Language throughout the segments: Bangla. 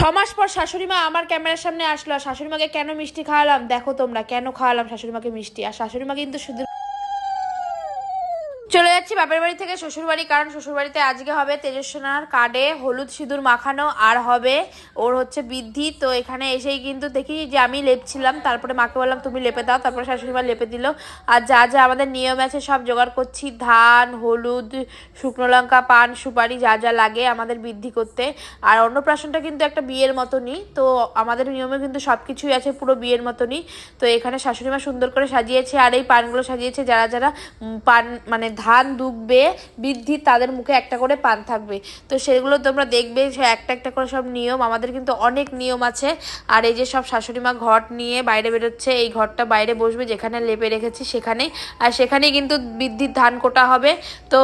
ছ মাস পর শাশুড়িমা আমার ক্যামেরার সামনে আসলো শাশুড়ি মাকে কেন মিষ্টি খাওয়ালাম? দেখো তোমরা, কেন খাওয়ালাম শাশুড়ি মাকে মিষ্টি? আর শাশুড়ি মা কিন্তু শুধু যাচ্ছি বাপের বাড়ি থেকে শ্বশুর বাড়ি, কারণ শ্বশুর বাড়িতে আজকে হবে তেজস্বনার কার্ডে হলুদ সিঁদুর মাখানো, আর হবে ওর হচ্ছে বৃদ্ধি। তো এখানে এসেই কিন্তু দেখি যে আমি লেপছিলাম, তারপরে মাকে বললাম, তুমি লেপে দাও। তারপরে শাশুড়ি মা লেপে দিল। আর যা যা আমাদের নিয়ম আছে, সব জোগাড় করছি। ধান, হলুদ, শুকনো লঙ্কা, পান, সুপারি, যা যা লাগে আমাদের বৃদ্ধি করতে। আর অন্নপ্রাশনটা কিন্তু একটা বিয়ের মতনই, তো আমাদের নিয়মে কিন্তু সব কিছুই আছে, পুরো বিয়ের মতনই। তো এখানে শাশুড়ি মা সুন্দর করে সাজিয়েছে, আর এই পানগুলো সাজিয়েছে যারা যারা পান মানে ধান দুখবে বৃদ্ধি তাদের মুখে একটা করে পান থাকবে। তো সেগুলো তোমরা দেখবে একটা একটা করে সব নিয়ম। আমাদের কিন্তু অনেক নিয়ম আছে। আর এই যে সব শাশুড়ি মা ঘট নিয়ে বাইরে বেরোচ্ছে, এই ঘরটা বাইরে বসবে, যেখানে লেপে রেখেছি সেখানে আর সেখানে কিন্তু বৃদ্ধির ধান কোটা হবে। তো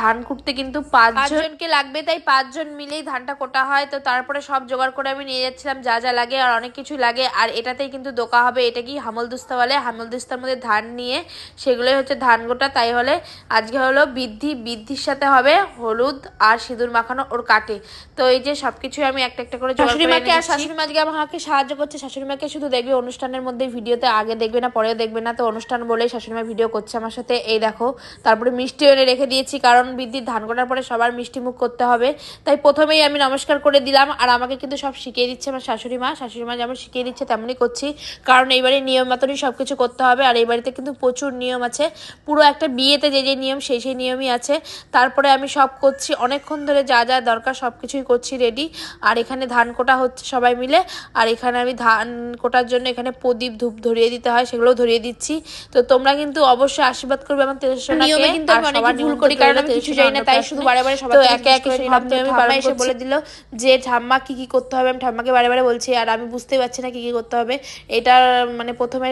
ধান কুটতে কিন্তু পাঁচজনকে লাগবে, তাই পাঁচজন মিলেই ধানটা কোটা হয়। তো তারপরে সব জোগাড় করে আমি নিয়ে যাচ্ছিলাম, যা যা লাগে আর অনেক কিছু লাগে। আর এটাতেই কিন্তু দোকা হবে, এটা কি হামলদুস্তা বলে? হামলদুস্তার মধ্যে ধান নিয়ে, সেগুলোই হচ্ছে ধান গোটা। তাই হলে আজকে হলো বৃদ্ধি বৃদ্ধির সাথে হবে হলুদ আর সিঁদুর মাখানো ওর কাটে। তো এই যে সবকিছু আমি একটা একটা করে শাশুড়ি মাকে আর শাশুড়ি মাকে আমাকে সাহায্য করছে শাশুড়ি মাকে শুধু দেখবে অনুষ্ঠানের মধ্যে ভিডিওতে আগে দেখবে না পরেও দেখবে না। তো অনুষ্ঠান বলেই শাশুড়ি মা ভিডিও করছে আমার সাথে। এই দেখো তারপরে মিষ্টি এনে রেখে দিয়েছি কারণ বৃদ্ধির ধান কাটার পরে সবার মিষ্টি মুখ করতে হবে। তাই প্রথমেই আমি নমস্কার করে দিলাম আর আমাকে কিন্তু সব শিখিয়ে দিচ্ছে আমার শাশুড়ি মা। শাশুড়ি মা যেমন শিখিয়ে দিচ্ছে তেমনই করছি। কারণ এইবারে নিয়ম মতনই সব কিছু করতে হবে আর এই বাড়িতে কিন্তু প্রচুর নিয়ম আছে। পুরো একটা বিয়েতে যে যে নিয়ম সেই সেই নিয়মই আছে। তারপরে আমি সব করছি অনেকক্ষণ ধরে যা যা দরকার সব কিছুই করছি রেডি আর এখানে ধান কোটা হচ্ছে সবাই মিলে। আর এখানে আমি ধান কোটার জন্য এখানে প্রদীপ ধূপ ধরিয়ে দিতে হয় সেগুলোও ধরিয়ে দিচ্ছি। তো তোমরা কিন্তু অবশ্যই আশীর্বাদ করবে আমার তেজস্বনাকে কিন্তু সবার ভুল করি কারণ আমি কিছু জানি না তাই শুধু বারে বারে সবার একে একে সব। নিয়মই ঠাম্মা এসে বলে দিল যে ঠাম্মা কি কি করতে হবে? আমি ঠাম্মাকে বারে বারে বলছি আর আমি বুঝতেই পারছি না কি কি করতে হবে। এটা মানে প্রথমে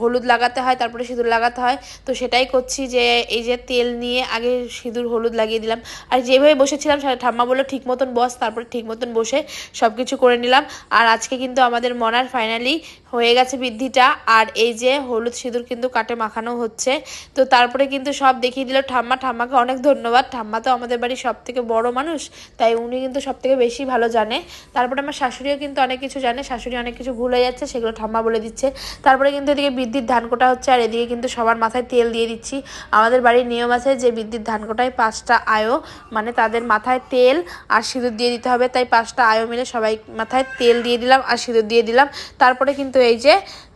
হলুদ লাগাতে হয় তারপরে সিঁদুর লাগাতে হয়। তো সেটাই করছি যে এই যে তেল নিয়ে আগে সিঁদুর, হলুদ লাগিয়ে দিলাম। আর যেভাবে বসেছিলাম ঠাম্মা বলল, ঠিক মতন বস। তারপরে ঠিক মতন বসে সব কিছু করে নিলাম। আর আজকে কিন্তু আমাদের মনার ফাইনালি হয়ে গেছে বৃদ্ধিটা। আর এই যে হলুদ সিঁদুর কিন্তু কাটে মাখানো হচ্ছে। তো তারপরে কিন্তু সব দেখিয়ে দিল ঠাম্মা। ঠাম্মাকে অনেক ধন্যবাদ। ঠাম্মা তো আমাদের বাড়ির সব থেকে বড় মানুষ, তাই উনি কিন্তু সব থেকে বেশি ভালো জানে। তারপরে আমার শাশুড়িও কিন্তু অনেক কিছু জানে। শাশুড়ি অনেক কিছু ভুল যাচ্ছে, সেগুলো ঠাম্মা বলে দিচ্ছে। তারপরে কিন্তু এদিকে বৃদ্ধির ধান কোটা হচ্ছে, আর এদিকে কিন্তু সবার মাথায় তেল দিয়ে দিচ্ছি। আমাদের বাড়ির নিয়ম আছে যে বিদ্যুৎ ধান কোটায় পাঁচটা আয়ো মানে তাদের মাথায় তেল আর সিঁদুর দিয়ে দিতে হবে। তাই পাঁচটা আয়ো মিলে সবাই মাথায় তেল দিয়ে দিলাম আর সিঁদুর দিয়ে দিলাম। তারপরে কিন্তু এই যে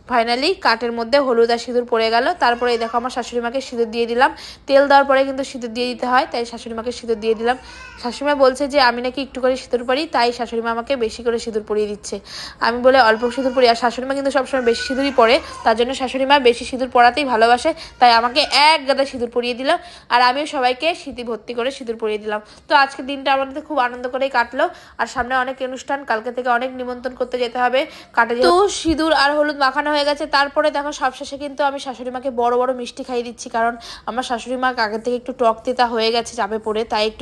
ফাইনালি কাঠের মধ্যে হলুদ আর সিঁদুর পড়ে গেল। তারপরে এই দেখো, আমার শাশুড়ি মাকে সিঁদুর দিয়ে দিলাম। তেল দেওয়ার পরে কিন্তু সিঁদুর দিয়ে দিতে হয়, তাই শাশুড়ি মাকে সিঁদুর দিয়ে দিলাম। শাশুড়ি মা বলছে যে, আমি নাকি একটু করে সিঁদুর পরি। তাই শাশুড়ি মা আমাকে বেশি করে সিঁদুর পরিয়ে দিচ্ছে। আমি বলে, অল্প সিঁদুর পরি। আর শাশুড়ি মা কিন্তু সবসময় বেশি সিঁদুরই পরে। তার জন্য শাশুড়ি মা বেশি সিঁদুর পরাতেই ভালোবাসে, তাই আমাকে এক গাদা সিঁদুর পরিয়ে দিল। আর আমিও সবাইকে সিঁথি ভর্তি করে সিঁদুর পরিয়ে দিলাম। তো আজকের দিনটা আমাদের খুব আনন্দ করেই কাটলো। আর সামনে অনেক অনুষ্ঠান, কালকে থেকে অনেক নিমন্ত্রণ করতে যেতে হবে। কাটে তো সিঁদুর আর হলুদ মাখানো হয়ে গেছে। তারপরে দেখো, সবশেষে কিন্তু আমি শাশুড়ি মাকে বড় বড় মিষ্টি খাইয়ে দিচ্ছি। কারণ আমার শাশুড়ি মা আগের থেকে একটু টক তেতা হয়ে গেছে, চাপে পড়ে, তাই একটু